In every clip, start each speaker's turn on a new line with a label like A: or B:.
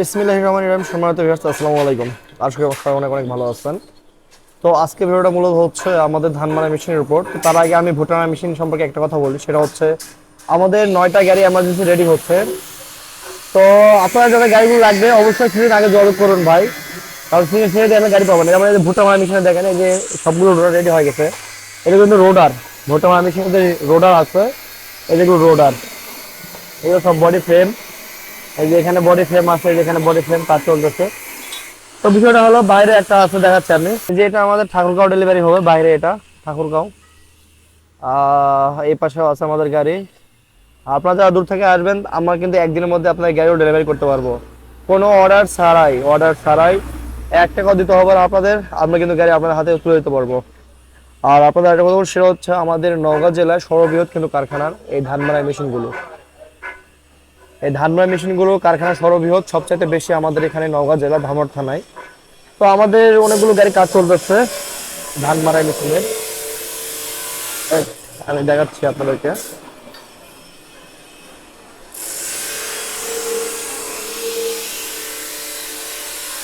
A: বিসমিল্লাহির রহমানির রহিম, সম্মানিত ভিউয়ার্স, আসসালামু আলাইকুম। আজকে সবাই অনেক অনেক ভালো আছেন। তো আজকে ভিডিওটা মূলত হচ্ছে আমাদের ধান মারা মেশিনের উপর। তো তার আগে আমি ভুটানা মেশিন সম্পর্কে একটা কথা বলি, সেটা হচ্ছে আমাদের নয়টা গাড়ি এমার্জেন্সি রেডি হচ্ছে। তো আপনারা যারা গাড়িগুলো লাগবে, অবশ্যই কিছুদিন আগে যোগাযোগ করুন ভাই। কারণ সিঙ্গে সিঙ্গে দিয়ে গাড়ি পাবেন যেমন এই যে ভুটানা মেশিনে দেখেন, এই যে সবগুলো রোডার রেডি হয়ে গেছে। এটা কিন্তু রোডার ভুটানা মেশিনে রোডার আছে, এই যেগুলো রোডার এগুলো সব বডি ফ্রেম এই যে এখানে বডি ফ্রেম আছে যেখানে বডি ফ্রেম কাজ চলতেছে। তো বিষয়টা হলো বাইরে একটা আছে দেখাচ্ছি আমি। যে এটা আমাদের ঠাকুরগাঁও ডেলিভারি হবে বাইরে এটা ঠাকুরগাঁও। এই পাশেও আছে আমাদের গাড়ি। আপনারা যারা দূর থেকে আসবেন আমরা কিন্তু একদিনের মধ্যে আপনার গাড়িও ডেলিভারি করতে পারব। কোনো অর্ডার ছাড়াই অর্ডার ছাড়াই এক টাকাও দিতে হবে আপনাদের আমরা কিন্তু গাড়ি আপনার হাতে তুলে দিতে পারব। আর আপনাদের একটা কথা বলব, সেটা হচ্ছে আমাদের নওগাঁ জেলায় সর্ববৃহৎ কিন্তু কারখানার এই ধান মারাই মেশিনগুলো। এই মারা মেশিনগুলো কারখানা সর্ববৃহৎ, সবচাইতে বেশি আমাদের এখানে নওগাঁ জেলা ধামর থানায়। তো আমাদের অনেকগুলো গাড়ি কাজ চলতেছে ধান মারাই মেশিনের। আমি দেখাচ্ছি আপনাদেরকে।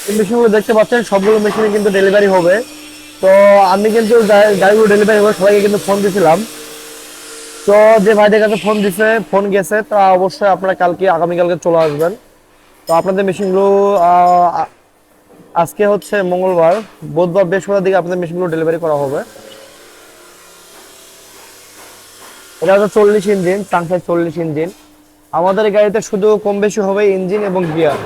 A: এই মেশিনগুলো দেখতে পাচ্ছেন, সবগুলো মেশিনে কিন্তু ডেলিভারি হবে। তো আমি কিন্তু গাড়িগুলো ডেলিভারি হবে, সবাইকে কিন্তু ফোন দিয়েছিলাম তো যে ভাইদের কাছে ফোন দিছে ফোন গেছে, তা অবশ্যই আপনারা কালকে, আগামীকালকে চলে আসবেন। তো আপনাদের মেশিনগুলো আজকে হচ্ছে মঙ্গলবার, বুধবার বৃহস্পতিবার দিকে আপনাদের মেশিনগুলো ডেলিভারি করা হবে। এটা হচ্ছে চল্লিশ ইঞ্জিন চাংসাই চল্লিশ ইঞ্জিন। আমাদের গাড়িতে শুধু কম বেশি হবে ইঞ্জিন এবং গিয়ার।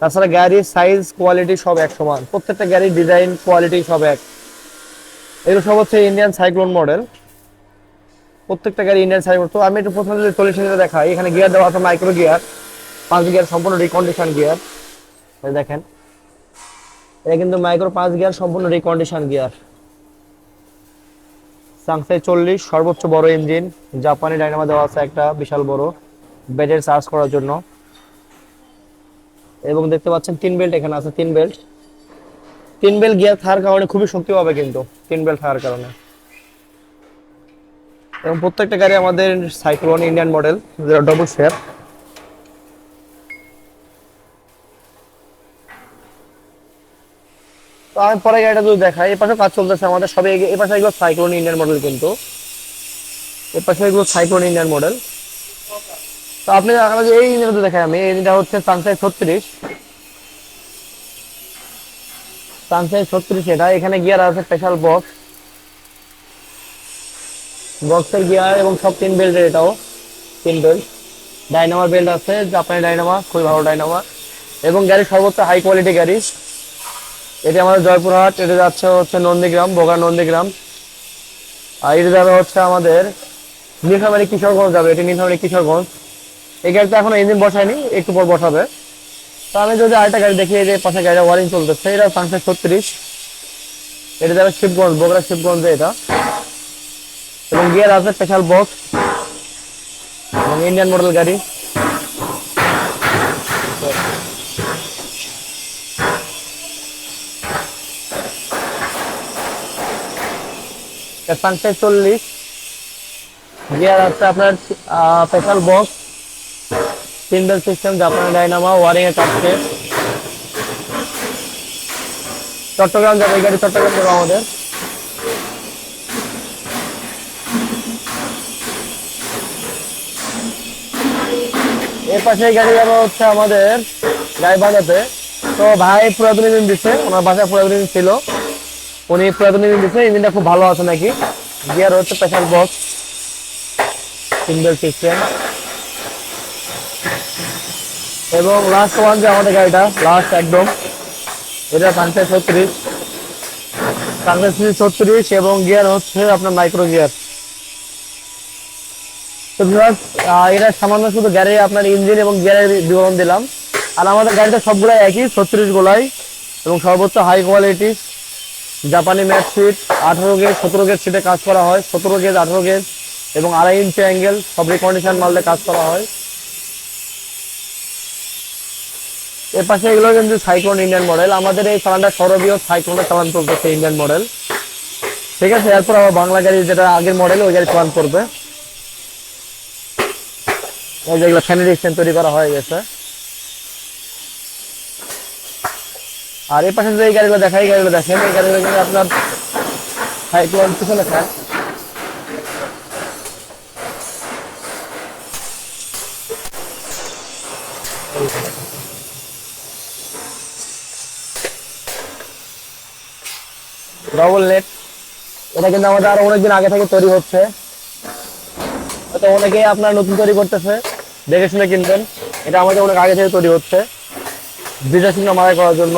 A: তাছাড়া গাড়ির সাইজ কোয়ালিটি সব এক সমান। প্রত্যেকটা গাড়ির ডিজাইন কোয়ালিটি সব এক। এগুলো সব হচ্ছে ইন্ডিয়ান সাইক্লোন মডেল প্রত্যেকটা গাড়ি ইন্ডিয়ান সাইক্লোন তো আমি একটু প্রথমে যদি চল্লিশ ইঞ্চিতে দেখাই, এখানে গিয়ার দেওয়া আছে মাইক্রো গিয়ার পাঁচ গিয়ার সম্পূর্ণ রিকন্ডিশন গিয়ার দেখেন, এটা কিন্তু মাইক্রো পাঁচ গিয়ার সম্পূর্ণ রিকন্ডিশন গিয়ার সাংসাই চল্লিশ, সর্বোচ্চ বড় ইঞ্জিন জাপানি ডাইনামা দেওয়া আছে একটা, বিশাল বড়। ব্যাটারি চার্জ করার জন্য। এবং দেখতে পাচ্ছেন তিন বেল্ট এখানে আছে, তিন বেল্ট তিন বেল্ট গিয়ার থাকার কারণে খুবই শক্তি পাবে কিন্তু, তিন বেল্ট থাকার কারণে। এবং প্রত্যেকটা গাড়ি আমাদের সাইক্লোন ইন্ডিয়ান মডেল যেটা ডবল শেয়ার তো আমি পরে গাড়িটা যদি দেখাই, এই পাশে কাজ চলতেছে আমাদের সবে এই পাশে এগুলো সাইক্লোন ইন্ডিয়ান মডেল কিন্তু। এই পাশে এগুলো সাইক্লোন ইন্ডিয়ান মডেল তো আপনি যে এই ইঞ্জিনটা দেখাই আমি, এই ইঞ্জিনটা হচ্ছে সানসাই ছত্রিশ। সানসাই ছত্রিশ এটা, এখানে গিয়ার আছে স্পেশাল বক্স বক্সের গিয়ার এবং সব তিন বেল্টের এটাও। তিন বেল্ট ডাইনামা বেল্ট আছে জাপানি ডাইনামা খুবই ভালো ডাইনামা এবং গাড়ি সর্বোচ্চ হাই কোয়ালিটি গাড়ি। এটি আমাদের জয়পুরহাট, এটা যাচ্ছে হচ্ছে নন্দীগ্রাম, বগা নন্দীগ্রাম। আর এটা যাবে হচ্ছে আমাদের নীলফামারী কিশোরগঞ্জ যাবে, এটি নীলফামারী কিশোরগঞ্জ। এই গাড়িটা এখনও ইঞ্জিন বসায়নি, একটু পর বসাবে। তো আমি যদি আরেকটা গাড়ি দেখি যে পাশে গাড়িটা ওয়ারিং চলতেছে, এটা পাঁচশো ছত্রিশ। এটা যাবে শিবগঞ্জ বগুড়া শিবগঞ্জে এটা। এবং গিয়ার আছে স্পেশাল বক্স এবং ইন্ডিয়ান মডেল গাড়ি। পাঁচশো চল্লিশ। গিয়ার আছে আপনার স্পেশাল বক্স সিঙ্গেল সিস্টেম জাপানি ডাইনামা ওয়ারিং এর শেষ চট্টগ্রাম যাবে গাড়ি, চট্টগ্রাম যাবে আমাদের। এর পাশে গাড়ি যাবে হচ্ছে আমাদের গাড়ি বাজাতে তো ভাই পুরাতন ইঞ্জিন দিচ্ছে ওনার বাসায় পুরাতন ইঞ্জিন ছিল। উনি পুরাতন ইঞ্জিন দিচ্ছে ইঞ্জিনটা খুব ভালো আছে নাকি? গিয়ার হচ্ছে স্পেশাল বক্স সিঙ্গেল সিস্টেম এবং লাস্ট ওয়ান যে আমাদের গাড়িটা লাস্ট একদম, এটা পাঁচশো ছত্রিশ। পাঁচশো ছত্রিশ এবং গিয়ার হচ্ছে আপনার মাইক্রো গিয়ার তো এটা সামান্য শুধু গাড়ি আপনার ইঞ্জিন এবং গিয়ারের বিবরণ দিলাম। আর আমাদের গাড়িটা সবগুলাই একই, ছত্রিশ গোলাই এবং সর্বোচ্চ হাই কোয়ালিটি জাপানি ম্যাট সিট আঠারো গেজ সতেরো গেজ সিটে কাজ করা হয়, সতেরো গেজ আঠারো গেজ এবং আড়াই ইঞ্চি অ্যাঙ্গেল সব রিকন্ডিশন মারলে কাজ করা হয়। এর পাশে এগুলো কিন্তু সাইক্লোন ইন্ডিয়ান মডেল আমাদের এই চালানটা সরবীয় সাইক্লোনের চালান চলতেছে ইন্ডিয়ান মডেল ঠিক আছে, এরপর আবার বাংলা গাড়ি যেটা আগের মডেল ওই গাড়ি চালান করবে যেগুলো তৈরি করা হয়ে গেছে। আর এই পাশে যে এই গাড়িগুলো দেখা এই গাড়িগুলো দেখেন, এই গাড়িগুলো কিন্তু আপনার পিছনে খান ডবল নেট এটা কিন্তু আমাদের আরও অনেকদিন আগে থেকে তৈরি হচ্ছে। তো অনেকেই আপনার নতুন তৈরি করতেছে। দেখে শুনে কিনবেন। এটা আমাদের অনেক আগে থেকে তৈরি হচ্ছে। সিংহ মারাই করার জন্য।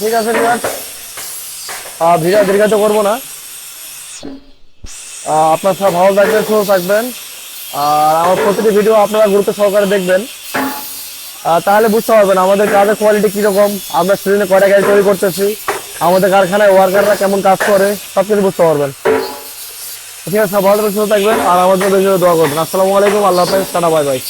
A: ঠিক আছে ভিডিও দীর্ঘায়িত করব না। আপনার সব ভালো থাকবেন, সুস্থ থাকবেন। আর আমার প্রতিটি ভিডিও আপনারা গুরুত্ব সহকারে দেখবেন। তাহলে বুঝতে পারবেন আমাদের কাজের কোয়ালিটি কীরকম। আমরা স্ক্রিনে কয়টা গাড়ি তৈরি করতেছি। আমাদের কারখানায় ওয়ার্কাররা কেমন কাজ করে সব কিছু বুঝতে পারবেন। ঠিক আছে ভালো থাকবেন আর আমাদের জন্য দোয়া করবেন। আসসালামু আলাইকুম, আল্লাহ হাফেজ, টাটা, বাই বাই।